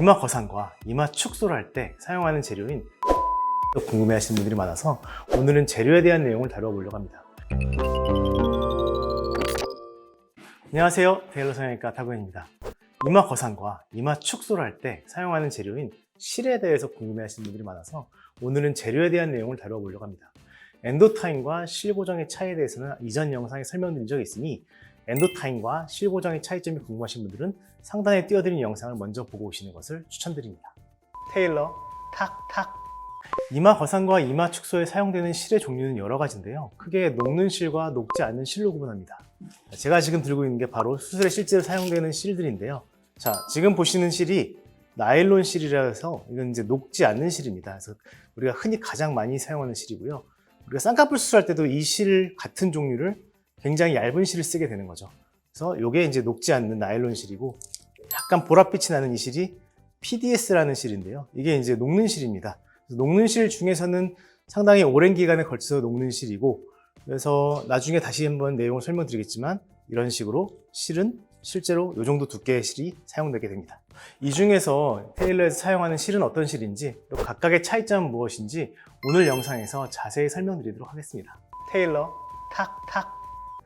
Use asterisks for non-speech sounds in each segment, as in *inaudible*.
이마 거상과 이마 축소를 할 때 사용하는 재료인 *laughs* 궁금해 하시는 분들이 많아서 오늘은 재료에 대한 내용을 다뤄보려고 합니다. 안녕하세요. 테일러 성형외과 타구현입니다. 이마 거상과 이마 축소를 할 때 사용하는 재료인 실에 대해서 궁금해 하시는 분들이 많아서 오늘은 재료에 대한 내용을 다뤄보려고 합니다. 엔도타임과 실 고정의 차이에 대해서는 이전 영상에 설명드린 적이 있으니 엔도타임과 실 고정의 차이점이 궁금하신 분들은 상단에 띄워드린 영상을 먼저 보고 오시는 것을 추천드립니다. 테일러 탁 탁 이마 거상과 이마 축소에 사용되는 실의 종류는 여러 가지인데요. 크게 녹는 실과 녹지 않는 실로 구분합니다. 제가 지금 들고 있는 게 바로 수술에 실제로 사용되는 실들인데요. 자, 지금 보시는 실이 나일론 실이라 해서 이건 이제 녹지 않는 실입니다. 그래서 우리가 흔히 가장 많이 사용하는 실이고요. 우리가 쌍꺼풀 수술할 때도 이 실 같은 종류를 굉장히 얇은 실을 쓰게 되는 거죠. 그래서 이게 이제 녹지 않는 나일론 실이고 약간 보랏빛이 나는 이 실이 PDS라는 실인데요. 이게 이제 녹는 실입니다. 녹는 실 중에서는 상당히 오랜 기간에 걸쳐서 녹는 실이고 그래서 나중에 다시 한번 내용을 설명드리겠지만 이런 식으로 실은 실제로 이 정도 두께의 실이 사용되게 됩니다. 이 중에서 테일러에서 사용하는 실은 어떤 실인지 또 각각의 차이점은 무엇인지 오늘 영상에서 자세히 설명드리도록 하겠습니다. 테일러 탁탁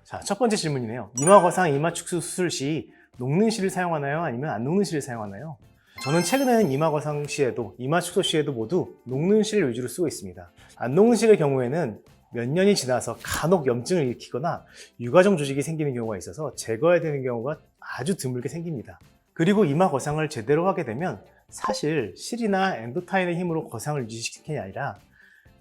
자, 첫 번째 질문이네요. 이마 거상 이마 축소 수술 시 녹는 실을 사용하나요? 아니면 안 녹는 실을 사용하나요? 저는 최근에는 이마 거상 시에도 이마 축소 시에도 모두 녹는 실 위주로 쓰고 있습니다. 안 녹는 실의 경우에는 몇 년이 지나서 간혹 염증을 일으키거나 유가정 조직이 생기는 경우가 있어서 제거해야 되는 경우가 아주 드물게 생깁니다. 그리고 이마 거상을 제대로 하게 되면 사실 실이나 엔도타인의 힘으로 거상을 유지시키는 게 아니라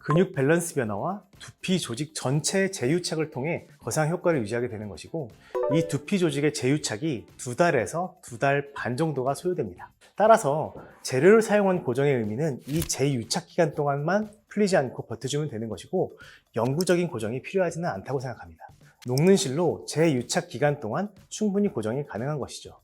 근육 밸런스 변화와 두피 조직 전체의 재유착을 통해 거상 효과를 유지하게 되는 것이고 이 두피 조직의 재유착이 두 달에서 두 달 반 정도가 소요됩니다. 따라서 재료를 사용한 고정의 의미는 이 재유착 기간 동안만 풀리지 않고 버텨주면 되는 것이고 영구적인 고정이 필요하지는 않다고 생각합니다. 녹는 실로 재유착 기간 동안 충분히 고정이 가능한 것이죠.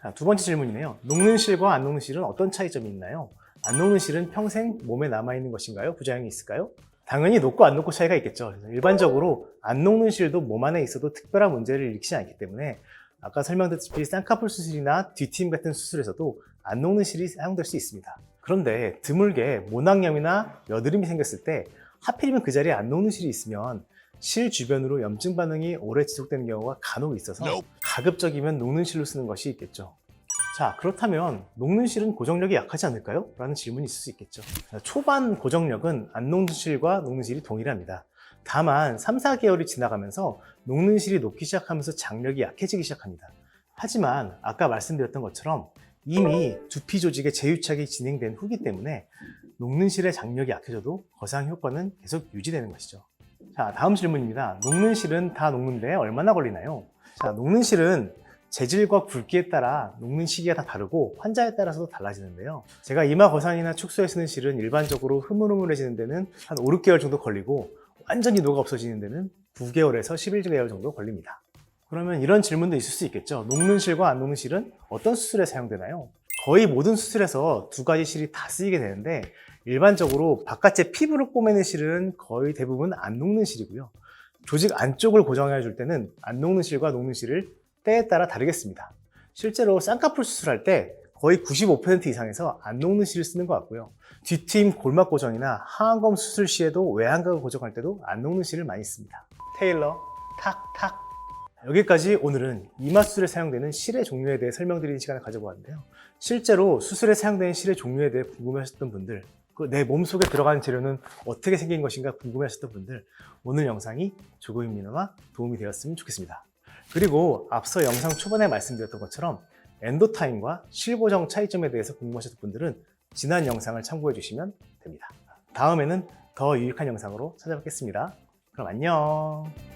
자, 두 번째 질문이네요. 녹는 실과 안 녹는 실은 어떤 차이점이 있나요? 안 녹는 실은 평생 몸에 남아있는 것인가요? 부작용이 있을까요? 당연히 녹고 안 녹고 차이가 있겠죠. 일반적으로 안 녹는 실도 몸 안에 있어도 특별한 문제를 일으키지 않기 때문에 아까 설명드렸다시피 쌍꺼풀 수술이나 뒤팀 같은 수술에서도 안 녹는 실이 사용될 수 있습니다. 그런데 드물게 모낭염이나 여드름이 생겼을 때 하필이면 그 자리에 안 녹는 실이 있으면 실 주변으로 염증 반응이 오래 지속되는 경우가 간혹 있어서 가급적이면 녹는 실로 쓰는 것이 있겠죠. 자, 그렇다면 녹는 실은 고정력이 약하지 않을까요? 라는 질문이 있을 수 있겠죠. 초반 고정력은 안 녹는 실과 녹는 실이 동일합니다. 다만 3, 4개월이 지나가면서 녹는 실이 녹기 시작하면서 장력이 약해지기 시작합니다. 하지만 아까 말씀드렸던 것처럼 이미 두피 조직의 재유착이 진행된 후기 때문에 녹는 실의 장력이 약해져도 거상 효과는 계속 유지되는 것이죠. 자, 다음 질문입니다. 녹는 실은 다 녹는데 얼마나 걸리나요? 자, 녹는 실은 재질과 굵기에 따라 녹는 시기가 다 다르고 환자에 따라서도 달라지는데요. 제가 이마 거상이나 축소에 쓰는 실은 일반적으로 흐물흐물해지는 데는 한 5, 6개월 정도 걸리고 완전히 녹아 없어지는 데는 9개월에서 11개월 정도 걸립니다. 그러면 이런 질문도 있을 수 있겠죠. 녹는 실과 안 녹는 실은 어떤 수술에 사용되나요? 거의 모든 수술에서 두 가지 실이 다 쓰이게 되는데 일반적으로 바깥의 피부를 꿰매는 실은 거의 대부분 안 녹는 실이고요. 조직 안쪽을 고정해 줄 때는 안 녹는 실과 녹는 실을 때에 따라 다르겠습니다. 실제로 쌍꺼풀 수술할 때 거의 95% 이상에서 안 녹는 실을 쓰는 것 같고요. 뒤팀 골막 고정이나 하안검 수술 시에도 외양각을 고정할 때도 안 녹는 실을 많이 씁니다. 테일러 탁 탁 여기까지 오늘은 이마 수술에 사용되는 실의 종류에 대해 설명드리는 시간을 가져보았는데요. 실제로 수술에 사용되는 실의 종류에 대해 궁금해하셨던 분들, 그 내 몸속에 들어가는 재료는 어떻게 생긴 것인가 궁금해하셨던 분들, 오늘 영상이 조금이나마 도움이 되었으면 좋겠습니다. 그리고 앞서 영상 초반에 말씀드렸던 것처럼 엔도타임과 실고정 차이점에 대해서 궁금하셨던 분들은 지난 영상을 참고해 주시면 됩니다. 다음에는 더 유익한 영상으로 찾아뵙겠습니다. 그럼 안녕.